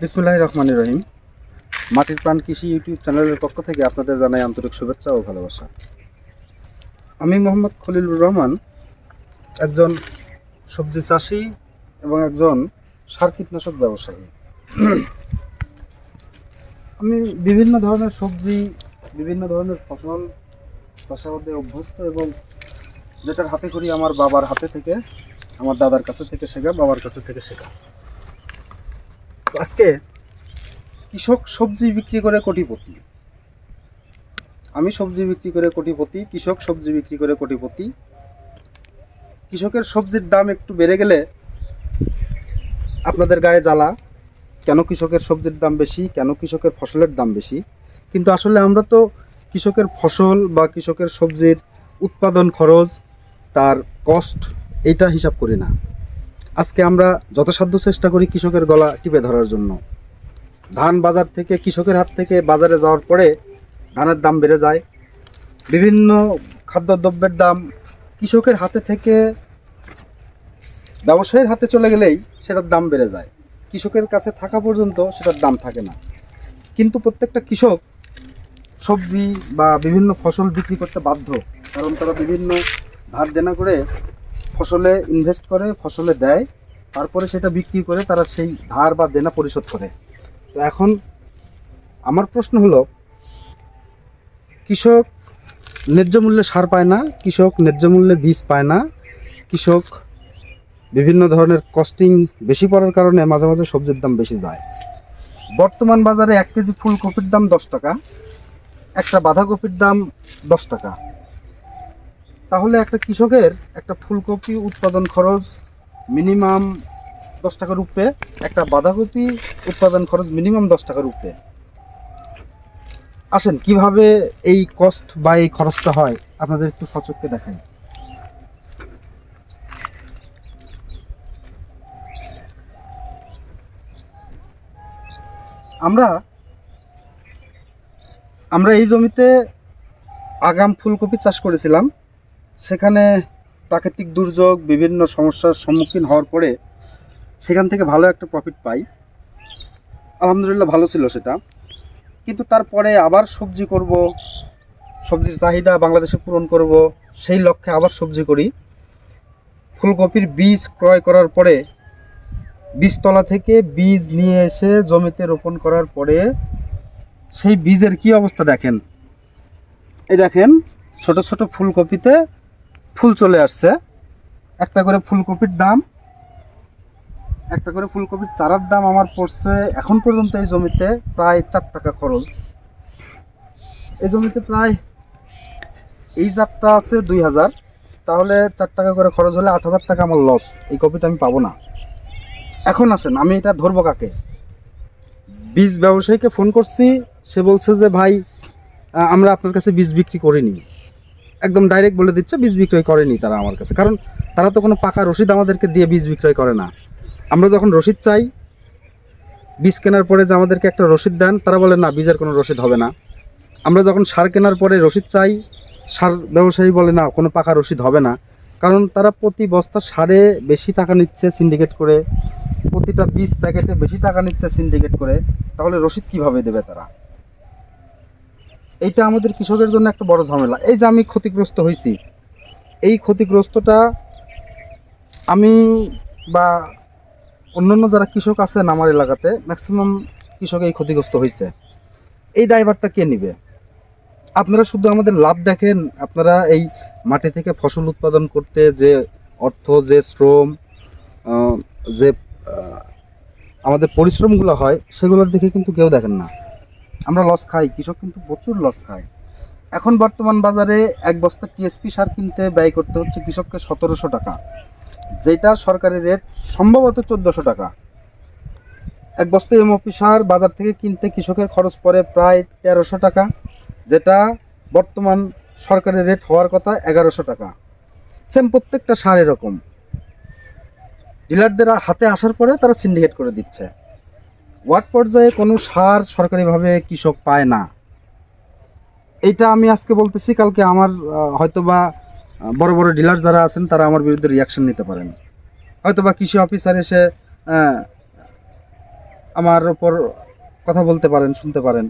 বিসমুল্লাহ রহমান রহিম মাটির প্রাণ কৃষি ইউটিউব চ্যানেলের পক্ষ থেকে আপনাদের জানাই আন্তরিক শুভেচ্ছা ও ভালোবাসা। আমি মোহাম্মদ খলিলুর রহমান, একজন সবজি চাষি এবং একজন সার কীটনাশক ব্যবসায়ী। আমি বিভিন্ন ধরনের সবজি, বিভিন্ন ধরনের ফসল চাষাবাদে অভ্যস্ত এবং যেটার হাতে করি আমার বাবার হাতে থেকে, আমার দাদার কাছে থেকে শেখা, বাবার কাছে থেকে শেখা। আজকে কৃষক সবজি বিক্রি করে কোটিপতি। আমি সবজি বিক্রি করে কোটিপতি, কৃষক সবজি বিক্রি করে কোটিপতি। কৃষকের সবজির দাম একটু বেড়ে গেলে আপনাদের গায়ে জ্বালা, কেন কৃষকের সবজির দাম বেশি, কেন কৃষকের ফসলের দাম বেশি? কিন্তু আসলে আমরা তো কৃষকের ফসল বা কৃষকের সবজির উৎপাদন খরচ, তার কস্ট এটা হিসাব করি না। আজকে আমরা যথাসাধ্য চেষ্টা করি কৃষকের গলা টিপে ধরার জন্য। ধান বাজার থেকে কৃষকের হাত থেকে বাজারে যাওয়ার পরে ধানের দাম বেড়ে যায়। বিভিন্ন খাদ্যদ্রব্যের দাম কৃষকের হাতে থেকে ব্যবসায়ীর হাতে চলে গেলেই সেটার দাম বেড়ে যায়। কৃষকের কাছে থাকা পর্যন্ত সেটার দাম থাকে না। কিন্তু প্রত্যেকটা কৃষক সবজি বা বিভিন্ন ফসল বিক্রি করতে বাধ্য। কারণ তারা বিভিন্ন ধার দেনা করে ফসলে ইনভেস্ট করে, ফসলে দেয়, তারপরে সেটা বিক্রি করে তারা সেই ধার বা দেনা পরিশোধ করে। তো এখন আমার প্রশ্ন হলো, কৃষক ন্যায্য মূল্যে সার পায় না, কৃষক ন্যায্য মূল্যে বীজ পায় না, কৃষক বিভিন্ন ধরনের কস্টিং বেশি পড়ার কারণে মাঝে মাঝে সবজির দাম বেশি যায়। বর্তমান বাজারে এক কেজি ফুলকপির দাম দশ টাকা, একটা বাঁধাকপির দাম দশ টাকা। তাহলে একটা কৃষকের একটা ফুলকপি উৎপাদন খরচ মিনিমাম দশ টাকার উপরে একটা বাঁধাকপি উৎপাদন খরচ মিনিমাম দশ টাকার উপরে আসেন, কীভাবে এই কস্ট বা এই খরচটা হয়? আপনাদের একটু সচক্ষে দেখাই। আমরা আমরা এই জমিতে আগাম ফুলকপি চাষ করেছিলাম। সেখানে প্রাকৃতিক দুর্যোগ, বিভিন্ন সমস্যার সম্মুখীন হওয়ার পরে সেখান থেকে ভালো একটা প্রফিট পাই। আলহামদুলিল্লাহ ভালো ছিল সেটা। কিন্তু তারপরে আবার সবজি করব, সবজির চাহিদা বাংলাদেশে পূরণ করব, সেই লক্ষ্যে আবার সবজি করি। ফুলকপির বীজ ক্রয় করার পরে বীজতলা থেকে বীজ নিয়ে এসে জমিতে রোপণ করার পরে সেই বীজের কি অবস্থা দেখেন? এই দেখেন, ছোট ছোট ফুলকপিতে ফুল চলে আসছে। একটা করে ফুলকপির দাম, একটা করে ফুলকপির চারার দাম আমার পড়ছে এখন পর্যন্ত এই জমিতে প্রায় চার টাকা খরচ। এই জমিতে প্রায় এই জাতটা আছে দুই হাজার। তাহলে চার টাকা করে খরচ হলে আট হাজার টাকা আমার লস এই কপিটা আমি পাবো না। এখন আসেন, আমি এটা ধরবো কাকে? বীজ ব্যবসায়ীকে ফোন করছি, সে বলছে যে, ভাই আমরা আপনার কাছে বীজ বিক্রি করিনি। একদম ডাইরেক্ট বলে দিচ্ছে, বীজ বিক্রয় করেনি তারা আমার কাছে। কারণ তারা তো কোনো পাকা রসিদ আমাদেরকে দিয়ে বীজ বিক্রয় করে না। আমরা যখন রসিদ চাই, বীজ কেনার পরে যে আমাদেরকে একটা রসিদ দেন, তারা বলে, না, বীজের কোনো রসিদ হবে না। আমরা যখন সার কেনার পরে রসিদ চাই, সার ব্যবসায়ী বলে, না, কোনো পাকা রসিদ হবে না। কারণ তারা প্রতি বস্তা সারে বেশি টাকা নিচ্ছে সিন্ডিকেট করে, প্রতিটা বীজ প্যাকেটে বেশি টাকা নিচ্ছে সিন্ডিকেট করে। তাহলে রসিদ কীভাবে দেবে তারা? এইটা আমাদের কৃষকের জন্য একটা বড় ঝামেলা। এই যে আমি ক্ষতিগ্রস্ত হয়েছি এই ক্ষতিগ্রস্তটা আমি বা অন্যান্য যারা কৃষক আছেন আমার এলাকাতে ম্যাক্সিমাম কৃষক এই ক্ষতিগ্রস্ত হয়েছে এই দায়ভারটা কে নিবে? আপনারা শুধু আমাদের লাভ দেখেন, আপনারা এই মাটি থেকে ফসল উৎপাদন করতে যে অর্থ, যে শ্রম যে আমাদের পরিশ্রমগুলো হয়, সেগুলোর দিকে কিন্তু কেউ দেখেন না। আমরা লস খাই, কৃষক কিন্তু প্রচুর লস খায়। এখন বর্তমান বাজারে এক বস্তা টিএসপি সার কিনতে ব্যয় করতে হচ্ছে কৃষককে সতেরোশো টাকা, যেটা সরকারি রেট সম্ভবত চোদ্দোশো টাকা। এক বস্তা এমওপি সার বাজার থেকে কিনতে কৃষকের খরচ পড়ে প্রায় তেরোশো টাকা, যেটা বর্তমান সরকারি রেট হওয়ার কথা এগারোশো টাকা। সেম প্রত্যেকটা সার এরকম। ডিলারদের হাতে আসার পরে তারা সিন্ডিকেট করে দিচ্ছে। ওয়ার্ড পর্যায়ে কোনো সার সরকারিভাবে কৃষক পায় না। এইটা আমি আজকে বলতেছি কালকে আমার আহ, হয়তোবা আহ, বড় বড় ডিলার যারা আছেন তারা আমার বিরুদ্ধে রিয়াকশন নিতে পারেন। হয়তোবা কৃষি অফিসার এসে আমার ওপর কথা বলতে পারেন শুনতে পারেন।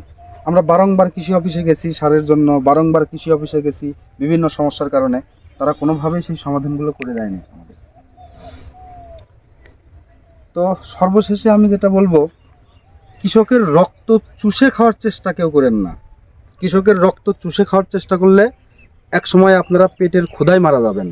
আমরা বারংবার কৃষি অফিসে গেছি সারের জন্য বারংবার কৃষি অফিসে গেছি বিভিন্ন সমস্যার কারণে। তারা কোনোভাবেই সেই সমাধানগুলো করে দেয়নি আমাদের। তো সর্বশেষে আমি যেটা বলব কৃষকের রক্ত চুষে খাওয়ার চেষ্টা কেউ করেন না। কৃষকের রক্ত চুষে খাওয়ার চেষ্টা করলে এক সময় আপনারা পেটের ক্ষুধায় মারা যাবেন।